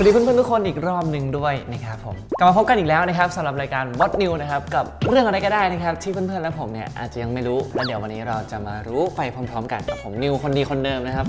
สวัสดีเพื่อนๆทุกคนอีกรอบหนึ่งด้วยนะครับผมกลับมาพบกันอีกแล้วนะครับสำหรับรายการ What New นะครับกับเรื่องอะไรก็ได้นะครับที่เพื่อนๆและผมเนี่ยอาจจะยังไม่รู้แล้วเดี๋ยววันนี้เราจะมารู้ไปพร้อม ๆ กันกับผมนิวคนดีคนเดิมนะครับ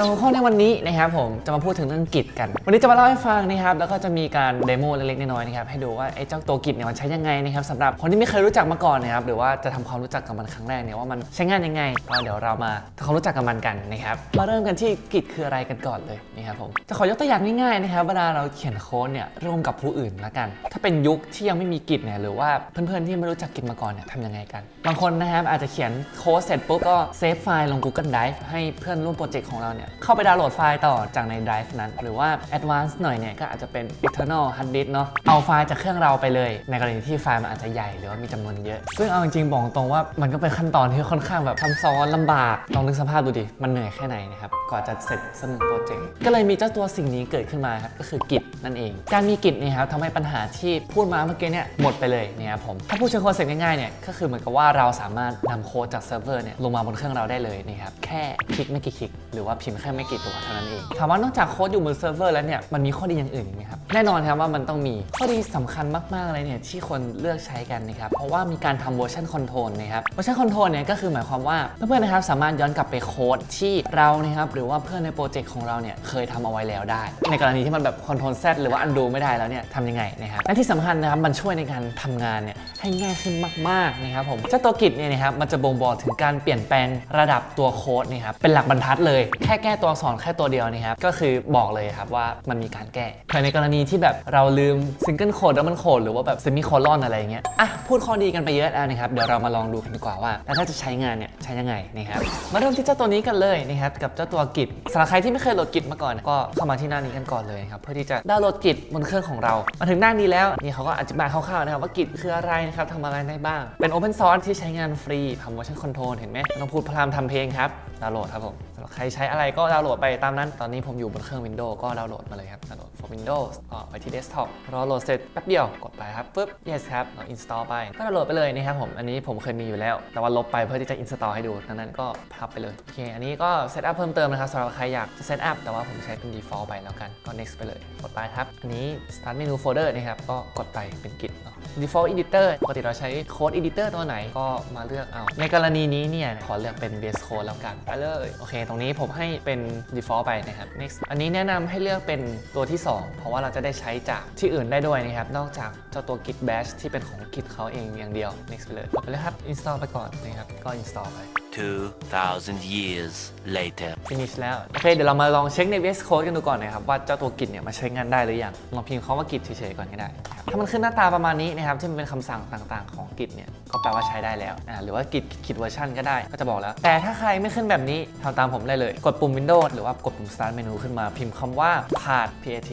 เราข้อในวันนี้นะครับผมจะมาพูดถึงเรื่องกิจกัน วันนี้จะมาเล่าให้ฟังนะครับแล้วก็จะมีการเดโมเล็กๆน้อยๆนะครับให้ดูว่าไอ้เจ้าตัวกิจเนี่ยมันใช้ยังไงนะครับสำหรับคนที่ไม่เคยรู้จักมาก่อนนะครับหรือว่าจะทำความรู้จักกับมันครั้งแรกเนี่ยว่ามันใช้งานยังไงเดี๋ยวเรามาทำความรู้จักกับมันกันนะครับมาเริ่มกันที่กิจคืออะไรกันก่อนเลยนะครับผมจะขอยกตัวอย่างง่ายๆนะครับเวลาเราเขียนโค้ดเนี่ยร่วมกับผู้อื่นละกัน ถ้าเป็นยุคที่ยังไม่มีกิจเนี่ยหรือว่าเพื่อนๆที่ไม่รู้จักกิจมาก่อนเนี่ยทำยังไงกันบางคนนะครับอาจจะเขียนโค้ดเสร็จปุ๊บก็เซฟไฟล์ลง Google Drive ให้เพื่อนร่วมโปรเจกต์ของเราเนี่ยเข้าไปดาวน์โหลดไฟล์ต่อจากใน Drive นั้น หรือว่า Advanced หน่อยเนี่ยก็อาจจะเป็น Eternal Hard Disk เนาะเอาไฟล์จากเครื่องเราไปเลย ในกรณีที่ไฟล์มันอาจจะใหญ่หรือว่ามีจำนวนเยอะ ซึ่งเอาจริงๆบอกตรงว่ามันก็เป็นขั้นตอนที่ค่อนข้างแบบซับซ้อนลำบากลองนึกสภาพดูดิมันเหนื่อยแค่ไหนนะครับกว่าจะเสร็จสักหนึ่งโปรเจกต์ก็เลยมีเจ้าตัวสิ่งนี้เกิดขึ้นมาครับก็คือ Git นั่นเอง การมี Git เนี่ยครับทำให้ปัญหาที่พูดมาเมื่อกี้เนี่ยหมดไปเลยเนี่ยครับผมถ้าพูดเชิงคอนเซ็ปต์ง่ายๆเนี่ยก็คือเหมือนกับว่าเราสามารถนำโค้ดจากเซิร์ฟเวอร์เนี่ยลงมาบนเครื่องเราได้เลยนะครับแค่คลิกไม่กี่คลิกหรือว่าพิมพ์แค่ไม่กี่ตัวเท่านั้นเอง ถามว่านอกจากโค้ดอยู่บนเซิร์ฟเวอร์แล้วเนี่ย มันมีข้อดีอย่างอื่นไหมครับ แน่นอนครับว่ามันต้องมีข้อดีสำคัญมากๆเลยเนี่ยที่คนเลือกใช้กันนะครับเพราะว่ามีการทำเวอร์ชันคอนโทรลนะครับเวอร์ชันคอนโทรลเนี่ยก็คือหมายความว่าเพื่อนๆนะครับสามารถย้อนกลับไปโค้ดที่เรานะครับหรือว่าเพื่อนในโปรเจกต์ของเราเนี่ยเคยทำเอาไว้แล้วได้ ในกรณีที่มันแบบคอนโทรลแซหรือว่าอันดูไม่ได้แล้วเนี่ยทำยังไงนะครับและที่สำคัญนะครับมันช่วยในการทำงานเนี่ยให้ง่ายขึ้นมากๆนะครับผมเจ้าตัวกิจเนี่ยนะครับมันจะบ่งบอกถึงการเปลี่ยนแปลงระดับตัวโค้ดนะครับเป็นหลักบรรทัดเลยแค่แก้ตัวอักษรแค่ตัวเดียวนะครับก็คือบอกเลยครับว่ามันมีการแก้ในกรณีที่แบบเราลืมซิงเกิลโคดแล้วมันโคดหรือว่าแบบเซมิโคลอนอะไรอย่างเงี้ยอะพูดข้อดีกันไปเยอะแล้วนะครับ เดี๋ยวเรามาลองดูกันดีกว่าว่า แล้วถ้าจะใช้งานเนี่ยใช้ยังไงนะครับมาเริ่มที่เจ้าตัวนี้กันเลยนะครับกับเจ้าตัวกิจสำหรับใครที่ไม่เคยโหลดกิจมาก่อน ก็เข้ามาที่หน้านี้กันก่อนเลยนะครับเพื่อที่จะดาวน์โหลดกิจบนเครื่องของเรา มาถึงหน้านี้แล้วนี่เขาก็อธิบายคร่าวๆนะครับว่ากิจคืออะไรนะครับทำอะไรได้บ้าง เป็นโอเพนซอร์สที่ใช้งานฟรีทำ version control เห็นไหมไม่ต้องพูดพรามทำเพลงครับดาวน์โหลดครับผมำหรับใครใช้อะไรก็ดาวน์โหลดไปตามนั้น ตอนนี้ผมอยู่บนเครื่อง Windows ก็ดาวน์โหลดมาเลยครับดาวน์โหลด for Windows ก็ไปที่ desktop รอโหลดเสร็จแป๊บเดียวกดไปครับปุ๊บ yes ครับเรา install ไปก็ดาวน์โหลดไปเลยนะครับผมอันนี้ผมเคยมีอยู่แล้ว แต่ว่าลบไปเพื่อที่จะ install ให้ดูดังนั้นก็พับไปเลยโอเคอันนี้ก็เซตอัพเพิ่มเติมนะครับสำหรับใครอยากจะเซตอัพแต่ว่าผมใช้เป็น default ไปแล้วกันก็ next ไปเลยกดไปครับอันนี้ start menu folder นะครับก็กดไปเป็นกิจเนาะ default editor ปกติเราใช้โค้ด editor ตัวไหนก็มาเลือกเอา ในกรณีนี้เนี่ย ขอเลือกเป็น base code แล้วกัน ไปเลย โอเค ตรงนี้ผมให้เป็น default ไปนะครับ next อันนี้แนะนำให้เลือกเป็นตัวที่ 2 เพราะว่าเราจะได้ใช้จากที่อื่นได้ด้วยนะครับ นอกจากเจ้าตัว git bash ที่เป็นของ git เขาเองอย่างเดียว next ไปเลยกดไปเลยครับ install ไปก่อนนะครับ ก็ install ไป 2,000 years later. finish แล้ว โอเค เดี๋ยวเรามาลองเช็คใน VS Code กันดูก่อนนะครับ ว่าเจ้าตัวกิจเนี่ยมาใช้งานได้หรือยังลองพิมพ์คำว่ากิจเฉยๆก่อนก็ได้ ถ้ามันขึ้นหน้าตาประมาณนี้นะครับ ที่มันเป็นคำสั่งต่างๆ ของกิจเนี่ย ก็แปลว่าใช้ได้แล้วอ่าหรือว่ากิจคิดเวอร์ชันก็ได้ ก็จะบอกแล้ว แต่ถ้าใครไม่ขึ้นแบบนี้ทำตามผมได้เลย กดปุ่ม Windows หรือว่ากดปุ่ม Start Menu ขึ้นมา พิมพ์คำว่า path path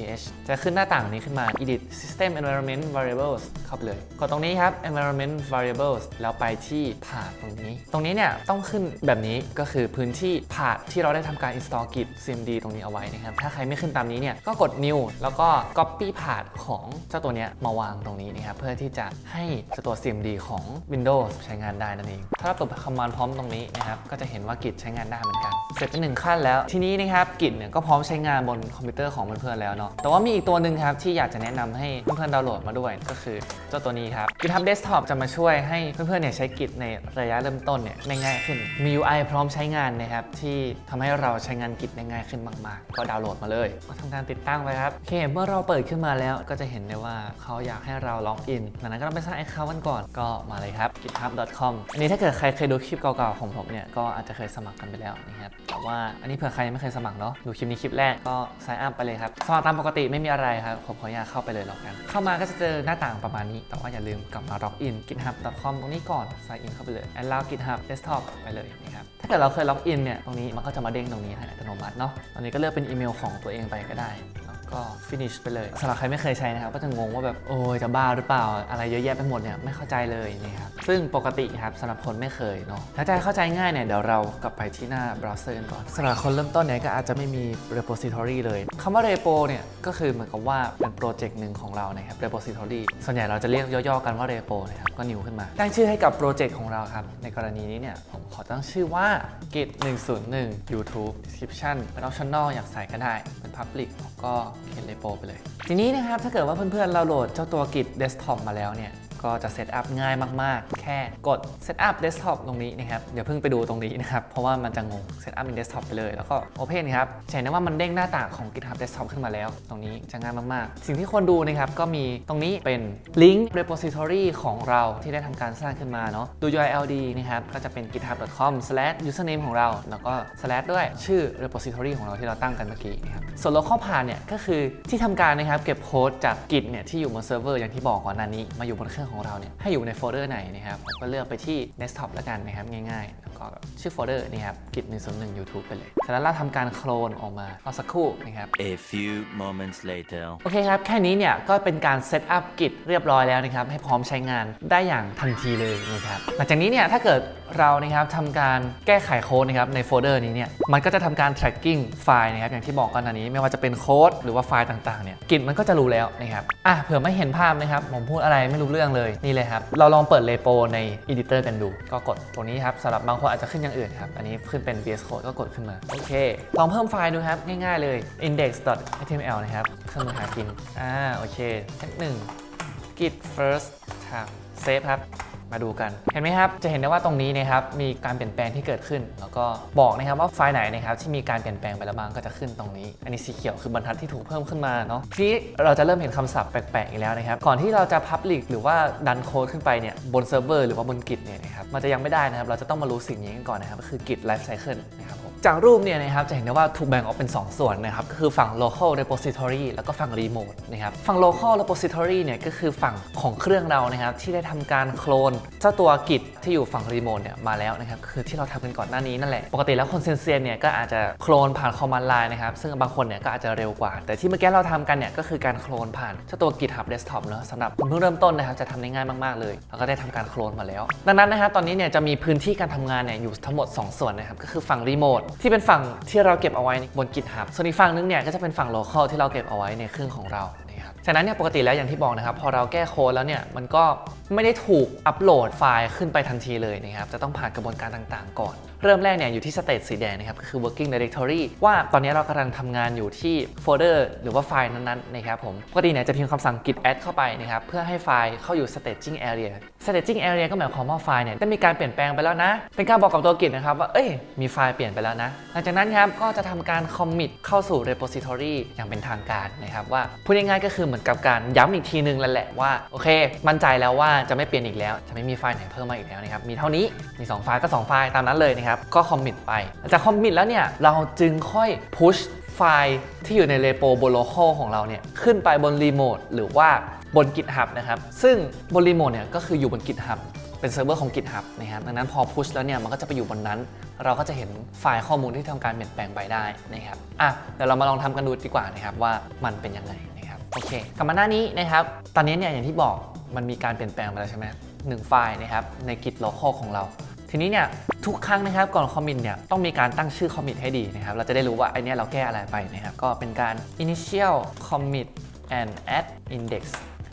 จะขึ้นหน้าต่างนี้ขึ้นมา edit system environment variables เข้าไปเลย กดตรงนี้ครับ environment variables แล้วไปที่ path ตรงนี้ ตรงนี้เนี่ยต้องขึ้นแบบนี้ก็คือพื้นที่พาดที่เราได้ทำการ install git cmd ตรงนี้เอาไว้นะครับ ถ้าใครไม่ขึ้นตามนี้เนี่ยก็กด new แล้วก็ copy path ของเจ้าตัวเนี้ยมาวางตรงนี้นะครับเพื่อที่จะให้เจ้าตัว cmd ของ Windows ใช้งานได้นั่นเอง ถ้าเราเปิด command prompt ตรงนี้นะครับก็จะเห็นว่า git ใช้งานได้เหมือนกัน เสร็จไปหนึ่งขั้นแล้ว ทีนี้นะครับ git เนี่ยก็พร้อมใช้งานบนคอมพิวเตอร์ของเพื่อนๆแล้วเนาะแต่ว่ามีอีกตัวหนึ่งครับที่อยากจะแนะนำให้เพื่อนๆดาวน์โหลดมาด้วยก็คือเจ้าตัวนี้ครับ GitHub Desktop จะมาช่วยให้เพื่อนๆเนี่ยใช้ Git ในระยะเริ่มต้นเนี่ยง่ายขึ้นมี UI พร้อมใช้งานนะครับที่ทำให้เราใช้งาน Git ได้ง่ายขึ้นมากๆ ก็ดาวน์โหลดมาเลยก็ทำการติดตั้งไปครับโอเคเมื่อเราเปิดขึ้นมาแล้วก็จะเห็นได้ว่าเขาอยากให้เราล็อกอินดังนั้นก็ต้องไปสร้าง account กันก่อนก็มาเลยครับ github.com อันนี้ถ้าเกิดใครเคยดูคลิปเก่าๆของผมเนี่ยก็อาจจะเคยสมัครกันไปแล้วนะครับแต่ว่าอันนี้เผื่อใครยังไม่เคยสมัครเนาะดูคลิปนี้คลิปแรกก็ sign up ไปเลยครับสมัครตามปกติไม่มีอะไรครับผมขออนุญาตเข้าไปเลยแล้วกัน เข้ามาก็จะเจอหน้าต่างประมาณนี้ แต่ว่าอย่าลืมกลับมา log in github.com ตรงนี้ก่อน sign in เข้าไปเลย allow github desktop ไปเลยนะครับถ้าเกิดเราเคย log in เนี่ยตรงนี้มันก็จะมาเด้งตรงนี้ให้อัตโนมัติเนาะตอนนี้ก็เลือกเป็นอีเมลของตัวเองไปก็ได้ ก็ finish ไปเลยสำหรับใครไม่เคยใช้นะครับก็จะงงว่าแบบโอ้ยจะบ้าหรือเปล่า อะไรเยอะแยะไปหมดเนี่ยไม่เข้าใจเลยนะครับซึ่งปกติครับสำหรับคนไม่เคยเนาะถ้าจะให้เข้าใจง่ายเนี่ยเดี๋ยวเรากลับไปที่หน้าเบราว์เซอร์กันก่อนสำหรับคนเริ่มต้นเนี่ยก็อาจจะไม่มี repository เลยคำว่า repo เนี่ยก็คือเหมือนกับว่าเป็นโปรเจกต์หนึ่งของเรานะครับ repository ส่วนใหญ่เราจะเรียกย่อๆกันว่า repo นะครับก็นิวขึ้นมา ตั้งชื่อให้กับโปรเจกต์ของเราครับในกรณีนี้เนี่ยผมขอตั้งชื่อว่า git 101 YouTube description เป็น optional อยากใส่ก็ได้ เป็น public แล้วก็เขียนเลโปไปเลย ทีนี้นะครับ ถ้าเกิดว่าเพื่อนๆเราโหลดเจ้าตัว git desktop มาแล้วเนี่ย ก็จะเซตอัพง่ายมากๆ แค่กด Setup Desktop ตรงนี้นะครับเดี๋ยวเพิ่งไปดูตรงนี้นะครับ เพราะว่ามันจะงง Setup in Desktop ไปเลย แล้วก็ Open ครับจะเห็นได้ว่ามันเด้งหน้าต่างของ GitHub Desktop ขึ้นมาแล้ว ตรงนี้จะง่ายมากๆ สิ่งที่ควรดูนะครับก็มีตรงนี้เป็นลิงก์ repository ของเราที่ได้ทำการสร้างขึ้นมาเนาะดู URL ดีนะครับก็จะเป็น github.com/username ของเรา แล้วก็ slash ด้วยชื่อ repository ของเราที่เราตั้งกันเมื่อกี้นะครับส่วน local path เนี่ยก็คือที่ทำการนะครับเก็บโค้ดจาก Git เนี่ยที่อยู่บนเซิร์ฟเวอร์อย่างที่บอกก่อนหน้านี้มาอยู่บนเครื่องของเราเนี่ยให้อยู่ในโฟลเดอร์ไหนนะครับผมก็เลือกไปที่ desktop แล้วกันนะครับง่ายๆ แล้วก็ชื่อโฟลเดอร์นี่ครับ git 101 YouTube ไปเลยจากนั้นเราทำการโคลนออกมาเอาสักครู่นะครับ A few moments later. โอเคครับ แค่นี้เนี่ยก็เป็นการเซตอัพกิจเรียบร้อยแล้วนะครับให้พร้อมใช้งานได้อย่างทันทีเลยนะครับหลังจากนี้เนี่ยถ้าเกิดเรานะครับทำการแก้ไขโค้ดนะครับในโฟลเดอร์นี้เนี่ยมันก็จะทำการ tracking ไฟล์นะครับอย่างที่บอกกันอันนี้ ไม่ว่าจะเป็นโค้ดหรือว่าไฟล์ต่างๆเนี่ยกิจมันก็จะรู้แล้วนะครับอะเผื่อไม่เห็นภาพนะครับผมพูดอะไรไม่รู้เรื่องเลยนี่เลยครับ เราลองเปิดเลโปใน editor กันดู ก็กดตรงนี้ครับสำหรับบางคนอาจจะขึ้นอย่างอื่นครับ อันนี้ขึ้นเป็น VS Code ก็กดขึ้นมา โอเค ลองเพิ่มไฟล์ดูครับ ง่ายๆเลย index.html นะครับเครื่องมือหากินอ่าโอเคแท็กหนึ่ง git first tab save ครับ มาดูกัน เห็นไหมครับ จะเห็นได้ว่าตรงนี้นะครับ มีการเปลี่ยนแปลงที่เกิดขึ้น แล้วก็บอกนะครับว่าไฟล์ไหนนะครับที่มีการเปลี่ยนแปลงไปแล้วบ้างก็จะขึ้นตรงนี้ อันนี้สีเขียวคือบรรทัดที่ถูกเพิ่มขึ้นมาเนาะ ที่เราจะเริ่มเห็นคำศัพท์แปลกๆอีกแล้วนะครับ ก่อนที่เราจะพับลิกหรือว่าดันโค้ดขึ้นไปเนี่ยบนเซิร์ฟเวอร์หรือว่าบนกิจเนี่ยนะครับ มันจะยังไม่ได้นะครับ เราจะต้องมารู้สิ่งนี้กันก่อนนะครับก็คือกิจไลฟ์ไซเคิลนะครับผ จากรูปเนี่ยนะครับจะเห็นได้ว่าถูกแบ่งออกเป็น 2 ส่วนนะครับก็คือฝั่ง local repository แล้วก็ฝั่ง remote นะครับฝั่ง local repository เนี่ยก็คือฝั่งของเครื่องเรานะครับที่ได้ทำการโคลนเจ้าตัว Git ที่อยู่ฝั่ง remote เนี่ยมาแล้วนะครับคือที่เราทำกันก่อนหน้านี้นั่นแหละ ปกติแล้วคนเซนเซียนเนี่ยก็อาจจะโคลนผ่าน command line นะครับซึ่งบางคนเนี่ยก็อาจจะเร็วกว่า แต่ที่เมื่อกี้เราทำกันเนี่ยก็คือการโคลนผ่านเจ้าตัว GitHub Desktop เนอะสำหรับคนเพิ่งเริ่มต้นนะครับจะทำได้ง่ายมากๆเลยแล้วก็ได้ทำการโคลนมาแล้ว ดังนั้นนะครับตอนนี้เนี่ยจะมีพื้นที่การทำงานเนี่ยอยู่ทั้งหมด 2 ส่วนนะครับก็คือฝั่งรีโมที่เป็นฝั่งที่เราเก็บเอาไว้บน GitHub ส่วนอีกฝั่งนึงเนี่ยก็จะเป็นฝั่ง local ที่เราเก็บเอาไว้ในเครื่องของเรานะครับ ฉะนั้นเนี่ยปกติแล้วอย่างที่บอกนะครับ พอเราแก้โค้ดแล้วเนี่ยมันก็ไม่ได้ถูกอัปโหลดไฟล์ขึ้นไปทันทีเลยนะครับจะต้องผ่านกระบวนการต่างๆ ก่อน เริ่มแรกเนี่ยอยู่ที่สเตตสีแดงนะครับคือ working directory ว่าตอนนี้เรากำลังทำงานอยู่ที่โฟลเดอร์หรือว่าไฟล์นั้นๆนะครับผมปกติเนี่ยจะพิมพ์คำสั่ง git add เข้าไปนะครับเพื่อให้ไฟล์เข้าอยู่ staging area staging area ก็หมายความว่าไฟล์เนี่ยได้มีการเปลี่ยนแปลงไปแล้วนะ เป็นการบอกกับตัว git นะครับว่าเอ้ยมีไฟล์เปลี่ยนไปแล้วนะหลังจากนั้นครับก็จะทำการ commit เข้าสู่ repository อย่างเป็นทางการนะครับว่าพูดง่ายๆก็คือเหมือนกับการย้ำอีกทีนึงแล้วแหละว่าโอเค มั่นใจแล้วว่าจะไม่เปลี่ยนอีกแล้ว จะไม่มีไฟล์ไหนเพิ่มมาอีกแล้วนะครับมีเท่านี้มี 2 ไฟล์ก็ 2 ไฟล์ตามนั้นเลยนะครับก็ commit ไปจาก commit แล้วเนี่ยเราจึงค่อย push ไฟล์ที่อยู่ใน repo บน local ของเราเนี่ยขึ้นไปบน remote หรือว่าบน GitHub นะครับซึ่งบน remote เนี่ยก็คืออยู่บน GitHub เป็นเซิร์ฟเวอร์ของ GitHub นะครับดังนั้นพอ push แล้วเนี่ยมันก็จะไปอยู่บนนั้น เราก็จะเห็นไฟล์ข้อมูลที่ทำการเปลี่ยนแปลงไปได้นะครับอะเดี๋ยวเรามาลองทำกันดูดีกว่านะครับว่ามันเป็นยังไง โอเค กลับมาหน้านี้นะครับ ตอนนี้เนี่ยอย่างที่บอกมันมีการเปลี่ยนแปลงไปแล้วใช่ไหมหนึ่งไฟล์นะครับในกิจ local ของเรา ทีนี้เนี่ยทุกครั้งนะครับก่อนคอมมิตเนี่ยต้องมีการตั้งชื่อคอมมิตให้ดีนะครับ เราจะได้รู้ว่าไอเนี้ยเราแก้อะไรไปนะครับ ก็เป็นการ initial commit and add index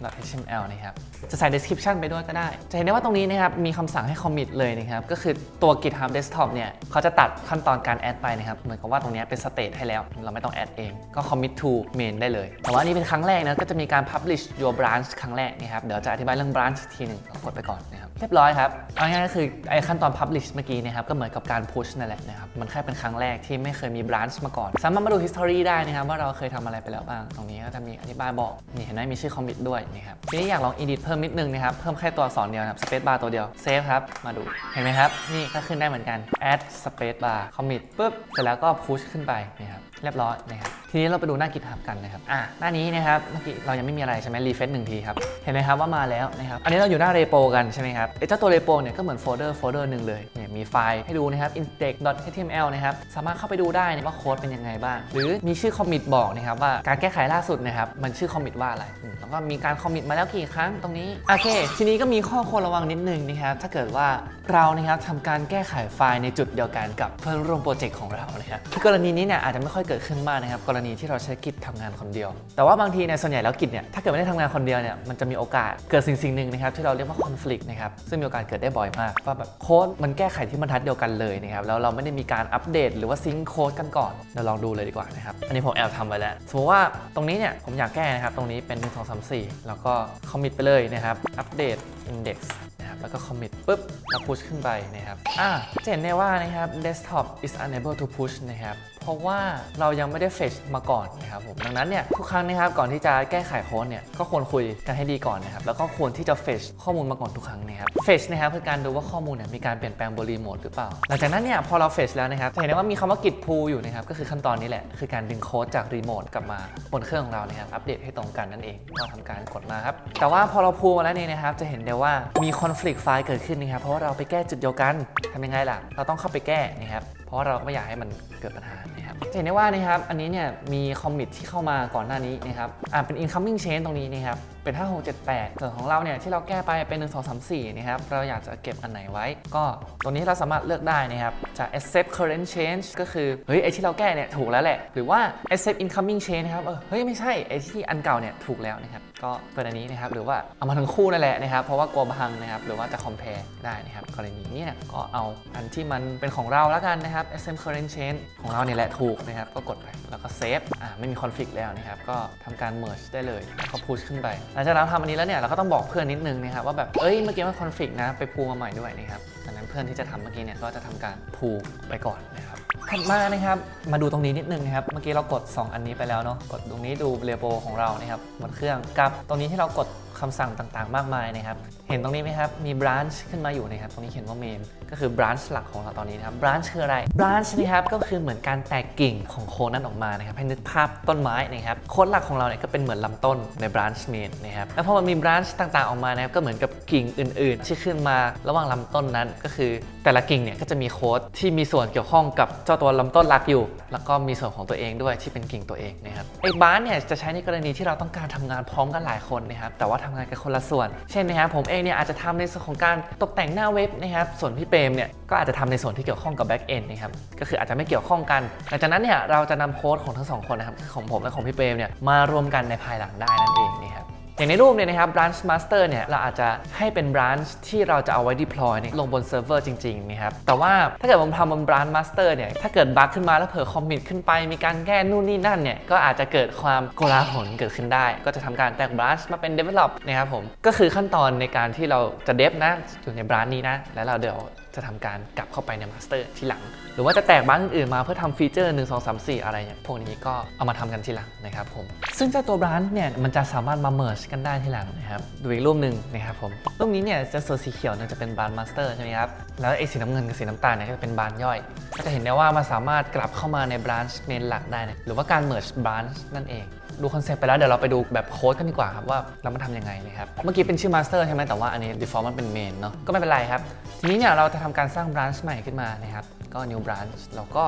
html นะครับ จะใส่ description ไปด้วยก็ได้ จะเห็นได้ว่าตรงนี้นะครับ มีคำสั่งให้ commit เลยนะครับ ก็คือตัว github desktop เนี่ยเขาจะตัดขั้นตอนการ add ไปนะครับ เหมือนกับว่าตรงนี้เป็น state ให้แล้ว เราไม่ต้อง add เอง ก็ commit to main ได้เลย แต่ว่าอันนี้เป็นครั้งแรกนะ ก็จะมีการ publish your branch ครั้งแรกนะครับ เดี๋ยวจะอธิบายเรื่อง branch อีกทีหนึ่งกดไปก่อนนะครับ เรียบร้อยครับ เอาง่ายๆก็คือไอ้ขั้นตอน publish เมื่อกี้นะครับ ก็เหมือนกับการ push นั่นแหละนะครับ มันแค่เป็นครั้งแรกที่ไม่เคยมี branch มาก่อน สามารถมาดู history ได้นะครับว่าเราเคยทำอะไรไปแล้วบ้าง ตรงนี้ก็จะมีอธิบายบอกนี่เห็นไหมมีชื่อ commit ด้วยนะครับทีนี้อยากลอง edit เพิ่มนิดนึงนะครับ เพิ่มแค่ตัวอักษรเดียวนะครับ space bar ตัวเดียว save ครับ มาดู เห็นไหมครับ นี่ก็ขึ้นได้เหมือนกัน add space bar commit ปุ๊บ เสร็จแล้วก็ push ขึ้นไปนะครับ เรียบร้อยนะครับ ทีนี้เราไปดูหน้า GitHub กันนะครับ อะหน้านี้นะครับ เมื่อกี้เรายังไม่มีอะไรใช่ไหมรีเฟซหนึ่งทีครับ เห็นไหมครับว่ามาแล้วนะครับ อันนี้เราอยู่หน้าเรโปกันใช่ไหมครับไอ้เจ้าตัวเรโปเนี่ยก็เหมือนโฟลเดอร์โฟลเดอร์หนึ่งเลย เนี่ยมีไฟล์ให้ดูนะครับ index.html นะครับ สามารถเข้าไปดูได้นะว่าโค้ดเป็นยังไงบ้าง หรือมีชื่อคอมมิตบอกนะครับว่าการแก้ไขล่าสุดนะครับ มันชื่อคอมมิตว่าอะไร แล้วก็มีการคอมมิตมาแล้วกี่ครั้งตรงนี้ โอเค ทีนี้ก็มีข้อควรระวังนิดนึงนะครับ ถ้าเกิดว่าเรานะครับทำการแก้ไขไฟล์ในจุดเดียวกันกับเพื่อนร่วมโปรเจกต์ของเรานะครับกรณีนี้เนี่ยอาจจะไม่ค่อยเกิดขึ้นมากนะครับกรณที่เราใช้กิจทำงานคนเดียว แต่ว่าบางทีเนี่ยส่วนใหญ่แล้วกิจเนี่ยถ้าเกิดไม่ได้ทำงานคนเดียวเนี่ยมันจะมีโอกาสเกิดสิ่งสิ่งหนึ่งนะครับที่เราเรียกว่าคอน FLICT นะครับซึ่งมีโอกาสเกิดได้บ่อยมากว่าแบบโค้ดมันแก้ไขที่บรรทัดเดียวกันเลยนะครับแล้วเราไม่ได้มีการอัปเดต หรือว่าซิงค์โค้ดกันก่อนเดี๋ยวลองดูเลยดีกว่านะครับอันนี้ผมแอบทำไว้แล้วสมมติว่าตรงนี้เนี่ยผมอยากแก้นะครับตรงนี้เป็น 1 2 3 4 แล้วก็คอมมิตไปเลยนะครับอัปเดต index นะครับแล้วก็ commit ปุ๊บแล้ว push ขึ้นไปนะครับอ่าจะเห็นได้ว่านะครับ desktop is unable to push นะครับเพราะว่าเรายังไม่ได้ fetch มาก่อนนะครับผมดังนั้นเนี่ยทุกครั้งนะครับก่อนที่จะแก้ไขโค้ดเนี่ยก็ควรคุยกันให้ดีก่อนนะครับแล้วก็ควรที่จะ fetch ข้อมูลมาก่อนทุกครั้งนะครับ fetch นะครับคือการดูว่าข้อมูลเนี่ยมีการเปลี่ยนแปลงบนรีโมทหรือเปล่า หลังจากนั้นเนี่ยพอเรา fetch แล้วนะครับจะเห็นได้ว่ามีคำว่า git pull อยู่นะครับก็คือขั้นตอนนี้แหละคือการดึงโค้ดจากรีโมทกลับมาบนเครื่องของเรานะครับอัปเดตให้ตรงกันนั่นเองเราทำการกดมาครับแต่ว่าพอเรา pull มาแล้วเนี่ยนะครับจะเห็นได้ว่ามี conflict ไฟล์เกิดขึ้นนะครับเพราะว่าเราไปแก้จุดเดียวกันทำยังไงล่ะ เราต้องเข้าไปแก้นะครับเพราะว่าเราก็ไม่อยากให้มันเกิดปัญหานะ เห็นได้ว่านะครับอันนี้เนี่ยมีคอมมิตที่เข้ามาก่อนหน้านี้นะครับอ่าเป็น incoming chain ตรงนี้นะครับเป็น 5678 ส่วนของเราเนี่ยที่เราแก้ไปเป็น 1 2 3 4 นะครับเราอยากจะเก็บอันไหนไว้ ก็ตรงนี้เราสามารถเลือกได้นะครับจะ accept current change ก็คือเฮ้ยไอที่เราแก้เนี่ยถูกแล้วแหละ หรือว่า accept incoming change นะครับเออเฮ้ยไม่ใช่ไอที่อันเก่าเนี่ยถูกแล้วนะครับก็เป็นอันนี้นะครับหรือว่าเอามาทั้งคู่นั่นแหละนะครับเพราะว่ากลัวพังนะครับหรือว่าจะ compare ได้นะครับกรณีนี้เนี่ยก็เอาอันที่มันเป็นของเราแล้วกันนะครับ accept current change ของเราเนี่ยแหละถูกนะครับ ก็กดไป แล้วก็ save อ่า ไม่มี conflict แล้วนะครับ ก็ทำการ merge ได้เลย แล้วก็ push ขึ้นไป หลังจากเราทำอันนี้แล้วเนี่ย เราก็ต้องบอกเพื่อนนิดนึงนะครับ ว่าแบบ เอ้ย เมื่อกี้มัน conflict นะ ไปพูมาใหม่ด้วยนะครับดังนั้นเพื่อนที่จะทำเมื่อกี้เนี่ย ก็จะทำการพูไปก่อนนะครับถัดมานะครับ มาดูตรงนี้นิดนึงนะครับ เมื่อกี้เรากด 2 อันนี้ไปแล้วเนาะ กดตรงนี้ดูเรโปของเรานะครับบนเครื่อง กับตรงนี้ที่เรากดคำสั่งต่างๆ มากมายนะครับเห็นตรงนี้ไหมครับ มี branch ขึ้นมาอยู่นะครับ ตรงนี้เขียนว่า main ก็คือ branch หลักของเราตอนนี้นะครับ branch คืออะไร branch นะครับ ก็คือเหมือนการแตกกิ่งของโค้ดนั้นออกมานะครับ ให้นึกภาพต้นไม้นะครับ โค้ดหลักของเราเนี่ยก็เป็นเหมือนลำต้นใน branch main นะครับ แล้วพอมันมี branch ต่างๆออกมานะครับ ก็เหมือนกับกิ่งอื่น ๆ ที่ขึ้นมาระหว่างลำต้นนั้น ก็คือแต่ละกิ่งเนี่ยก็จะมีโค้ดที่มีส่วนเกี่ยวข้องกับเจ้าตัวลำต้นหลักอยู่ แล้วก็มีส่วนของตัวเองด้วยที่เป็นกิ่งตัวเองนะครับไอ้บ้านเนี่ยจะใช้ในกรณีที่เราต้องการทำงานพร้อมกันหลายคนนะครับแต่ว่าทำงานกันคนละส่วน เช่นนะครับผมเองเนี่ยอาจจะทำในส่วนของการตกแต่งหน้าเว็บนะครับ ส่วนพี่เปรมเนี่ยก็อาจจะทำในส่วนที่เกี่ยวข้องกับ back end นะครับ ก็คืออาจจะไม่เกี่ยวข้องกัน หลังจากนั้นเนี่ยเราจะนำโค้ดของทั้งสองคนนะครับ ของผมและของพี่เปรมเนี่ยมารวมกันในภายหลังได้นั่นเองนะครับ อย่างในรูปเนี่ยนะครับ branch master เนี่ยเราอาจจะให้เป็น branch ที่เราจะเอาไว้ deploy ลงบนเซิร์ฟเวอร์จริงๆนะครับแต่ว่าถ้าเกิดผมทำบน branch master เนี่ยถ้าเกิดบั๊กขึ้นมาแล้วเผลอ commit ขึ้นไปมีการแก้นู่นนี่นั่นเนี่ยก็อาจจะเกิดความโกลาหลเกิดขึ้นได้ ก็จะทำการแตก branch มาเป็น develop นะครับผมก็คือขั้นตอนในการที่เราจะ dev นะอยู่ใน branch นี้นะแล้วเราเดี๋ยว จะทำการกลับเข้าไปใน master ทีหลัง หรือว่าจะแตกบ้านอื่นมาเพื่อทำฟีเจอร์ 1 2 3 4 อะไรเนี่ยพวกนี้ก็เอามาทำกันทีหลังนะครับผมซึ่งเจ้าตัว branch เนี่ยมันจะสามารถมา merge กันได้ทีหลังนะครับดูอีกรูปหนึ่งนะครับผมรูปนี้เนี่ยจะส่วนสีเขียวเนี่ยจะเป็น branch master ใช่ไหมครับแล้วไอ้สีน้ำเงินกับสีน้ำตาลเนี่ยก็จะเป็น branch ย่อย ก็จะเห็นได้ว่ามันสามารถกลับเข้ามาใน branch main หลักได้นะหรือว่าการ merge branch นั่นเอง ดูคอนเซปต์ไปแล้วเดี๋ยวเราไปดูแบบโค้ดกันดีกว่าครับว่าเรามันทำยังไงนะครับ เมื่อกี้เป็นชื่อ master ใช่ไหมแต่ว่าอันนี้ default มันเป็น main เนาะก็ไม่เป็นไรครับ ทีนี้เนี่ยเราจะทำการสร้าง branch ใหม่ขึ้นมานะครับก็ new branch เราก็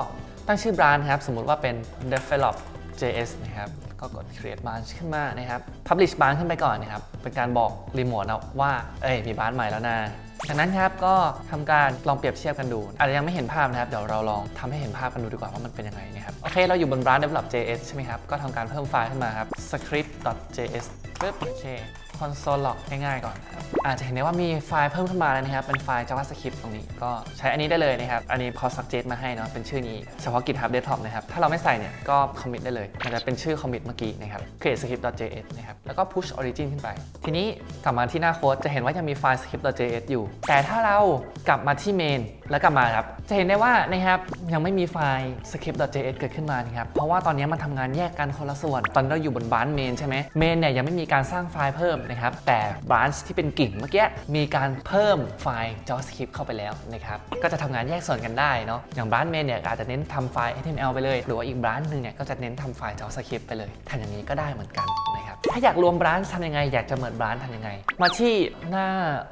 ตั้งชื่อ branch ครับสมมติว่าเป็น develop JS นะครับก็กด create branch ขึ้นมานะครับ publish branch ขึ้นไปก่อนนะครับเป็นการบอกรีโมทนะว่าเอ้ยมี branch ใหม่แล้วนะ จากนั้นครับก็ทำการลองเปรียบเทียบกันดูอาจจะยังไม่เห็นภาพนะครับเดี๋ยวเราลองทำให้เห็นภาพกันดูดีกว่าว่ามันเป็นยังไงนะครับโอเคเราอยู่บนร้าน develop js ใช่ไหมครับก็ทำการเพิ่มไฟล์ขึ้นมาครับ script.js ปึ๊บโอเค console log ง่ายๆก่อนครับอาจจะเห็นได้ว่ามีไฟล์เพิ่มขึ้นมาแล้วนะครับ เป็นไฟล์ javascript ตรงนี้ก็ใช้อันนี้ได้เลยนะครับ อันนี้พอ suggest มาให้เนาะเป็นชื่อนี้เฉพาะ GitHub desktop นะครับ ถ้าเราไม่ใส่เนี่ยก็ commit ได้เลยมันจะเป็นชื่อ commit เมื่อกี้นะครับ create script.js นะครับแล้วก็ push origin ขึ้นไป ทีนี้กลับมาที่หน้าโค้ดจะเห็นว่ายังมีไฟล์ script.js อยู่ แต่ถ้าเรากลับมาที่ main แล้วกลับมาครับ จะเห็นได้ว่านะครับยังไม่มีไฟล์ script.js เกิดขึ้นมานะครับ เพราะว่าตอนนี้มันทำงานแยกกันคนละส่วน ตอนเราอยู่บน branch main ใช่ไหม main เนี่ยยังไม่มีการสร้างไฟล์เพิ่มนะครับ แต่ branch ที่เป็นกิ่งเมื่อกี้มีการเพิ่มไฟล์ JavaScript เข้าไปแล้วนะครับ ก็จะทำงานแยกส่วนกันได้เนาะ อย่าง branch main เนี่ยอาจจะเน้นทำไฟล์ HTML ไปเลย หรือว่าอีก branch หนึ่งเนี่ยก็จะเน้นทำไฟล์ JavaScript ไปเลยทำอย่างนี้ก็ได้เหมือนกัน ถ้าอยากรวม branch ทำยังไง อยากจะเมิด branch ทำยังไง มาที่หน้า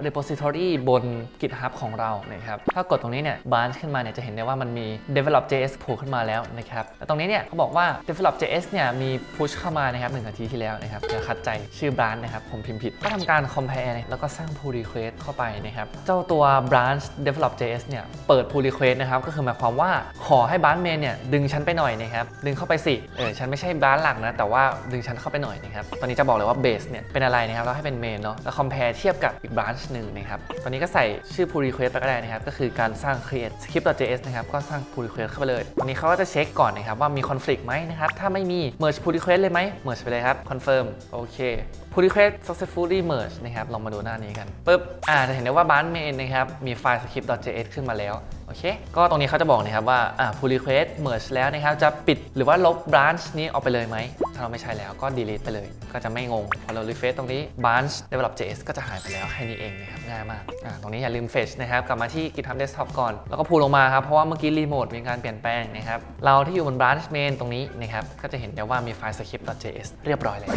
repository บน GitHub ของเรานะครับถ้ากดตรงนี้เนี่ย branch ขึ้นมาเนี่ยจะเห็นได้ว่ามันมี develop.js โผล่ขึ้นมาแล้วนะครับแล้วตรงนี้เนี่ยเขาบอกว่า develop.js เนี่ยมี push เข้ามานะครับหนึ่งนาทีที่แล้วนะครับอย่าขัดใจชื่อ branch นะครับผมพิมพ์ผิดก็ทำการ compare แล้วก็สร้าง pull request เข้าไปนะครับเจ้าตัว branch develop.js เนี่ยเปิด pull request นะครับก็คือหมายความว่าขอให้ branch main เนี่ยดึงฉันไปหน่อยนะครับดึงเข้าไปสิเออฉันไม่ใช่ branch หลักนะแต่ว่าดึงฉันเข้าไปหน่อยนะครับตอนนี้จะบอกเลยว่า base เนี่ยเป็นอะไรนะครับแล้วให้เป็น main เนาะแล้ว compare เทียบกับอีก branch หนึ่งนะครับตอนนี้ก็ใส่ชื่อ pull request ไปก็ได้นะครับก็คือการสร้าง create script.js นะครับก็สร้าง pull request เข้าไปเลย ตอนนี้เขาก็จะเช็คก่อนนะครับว่ามี conflict ไหมนะครับถ้าไม่มี merge pull request เลยไหม merge ไปเลยครับ confirm โอเค pull request successfully merge นะครับลองมาดูหน้านี้กันปุ๊บอ่าจะเห็นได้ว่า branch main นะครับมีไฟล์ script.js ขึ้นมาแล้วโอเค ก็ตรงนี้เขาจะบอกนะครับว่าอ่า pull request merge แล้วนะครับจะปิดหรือว่าลบ branch นี้ออกไปเลยไหม ถ้าเราไม่ใช่แล้วก็ delete ไปเลย ก็จะไม่งง พอเรา refresh ตรงนี้ branch develop.js ก็จะหายไปแล้วแค่นี้เองนะครับ ง่ายมาก ตรงนี้อย่าลืม fetch นะครับ กลับมาที่ GitHub desktop ก่อน แล้วก็พูลงมาครับ เพราะว่าเมื่อกี้ remote มีการเปลี่ยนแปลงนะครับ เราที่อยู่บน branch main ตรงนี้นะครับ ก็จะเห็นได้ว่ามีไฟล์ script.js เรียบร้อยแล้ว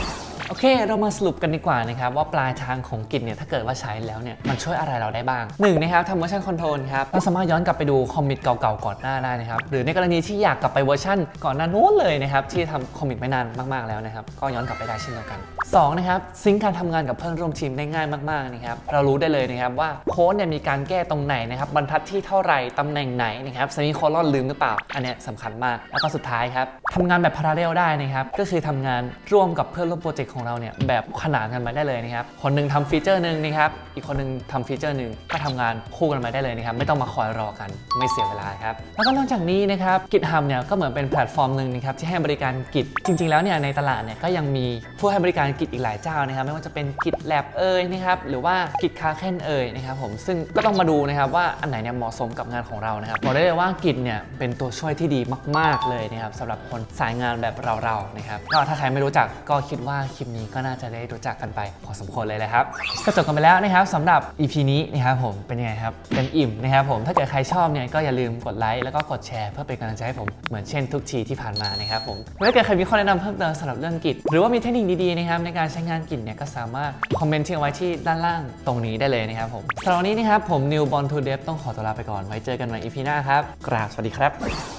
โอเค เรามาสรุปกันดีกว่านะครับว่าปลายทางของ Git เนี่ยถ้าเกิดว่าใช้แล้วเนี่ยมันช่วยอะไรเราได้บ้างหนึ่งนะครับทำ version control ครับเราสามารถย้อนกลับไปดูคอมมิตเก่าๆก่อนหน้าได้นะครับหรือในกรณีที่อยากกลับไปเวอร์ชันก่อนหน้านู้นเลยนะครับที่ทำคอมมิตไม่นานมากๆแล้วนะครับก็ย้อนกลับไปได้เช่นเดียวกันสองนะครับซิงค์การทำงานกับเพื่อนร่วมทีมได้ง่ายมากๆนะครับเรารู้ได้เลยนะครับว่าโค้ดเนี่ยมีการแก้ตรงไหนนะครับบรรทัดที่เท่าไหร่ตำแหน่งไหนนะครับสมีโคลอนลืมหรือเปล่า อันเนี้ยสำคัญมากแล้วก็สุดท้ายครับทำงานแบบพาราเรลได้นะครับก็คือทำงานร่วมกับเพื่อนร่วมโปรเจกต์ของเราเนี่ยแบบขนานกันไปได้เลยนะครับคนหนึงทำฟีเจอร์หนึ่งนะครับอีกคนหนึงทำฟีเจอร์หนึ่งก็ทำงานคู่กันไปได้เลยนะครับไม่ต้องมาคอยรอกันไม่เสียเวลาครับแล้วก็นอกจากนี้นะครับ GitHub เนี่ยก็เหมือนเป็นแพลตฟอร์มหนึ่งนะครับที่ให้บริการ Git จริง ๆ แล้วเนี่ยในตลาดเนี่ยก็ยังมีผู้ให้บริการ Git อีกหลายเจ้านะครับ ไม่ว่าจะเป็น Git Lab เอ่ยนะครับหรือว่า Git Kraken เอ่ยนะครับผมซึ่งก็ต้องมาดูนะครับว่าอันไหนเนี่ยเหมาะสมกับงานของเรานะครับบอกได้เลยว่า Git เนี่ยเป็นตัวช่วยที่ดีมาก ๆเลยนะครับสำหรับคนสายงานแบบเราๆนะครับก็ถ้าใครไม่รู้จักก็คิดว่าคลิปนี้ก็น่าจะได้รู้จักกันไปพอสมควรเลยแหละครับ ก็จบกันไปแล้วนะครับสำหรับ EP นี้นะครับผมเป็นยังไงครับเต็มอิ่มนะครับผมถ้าเกิดใครชอบเนี่ยก็อย่าลืมกดไลค์แล้วก็กดแชร์เพื่อเป็นกำลังใจให้ผมเหมือนเช่นทุกทีที่ผ่านมานะครับผมถ้าเกิดใครมีข้อแนะนำเพิ่มเติมสำหรับเรื่องกิจ หรือว่ามีเทคนิคดีๆนะครับในการใช้งานกิจเนี่ยก็สามารถคอมเมนต์ทิ้งเอาไว้ที่ด้านล่างตรงนี้ได้เลยนะครับผมสำหรับวันนี้นะครับผมนิวบอลทูเดฟต้องขอตัวลาไปก่อนไว้เจอกันใหม่ EP หน้าครับกราบสวัสดีครับ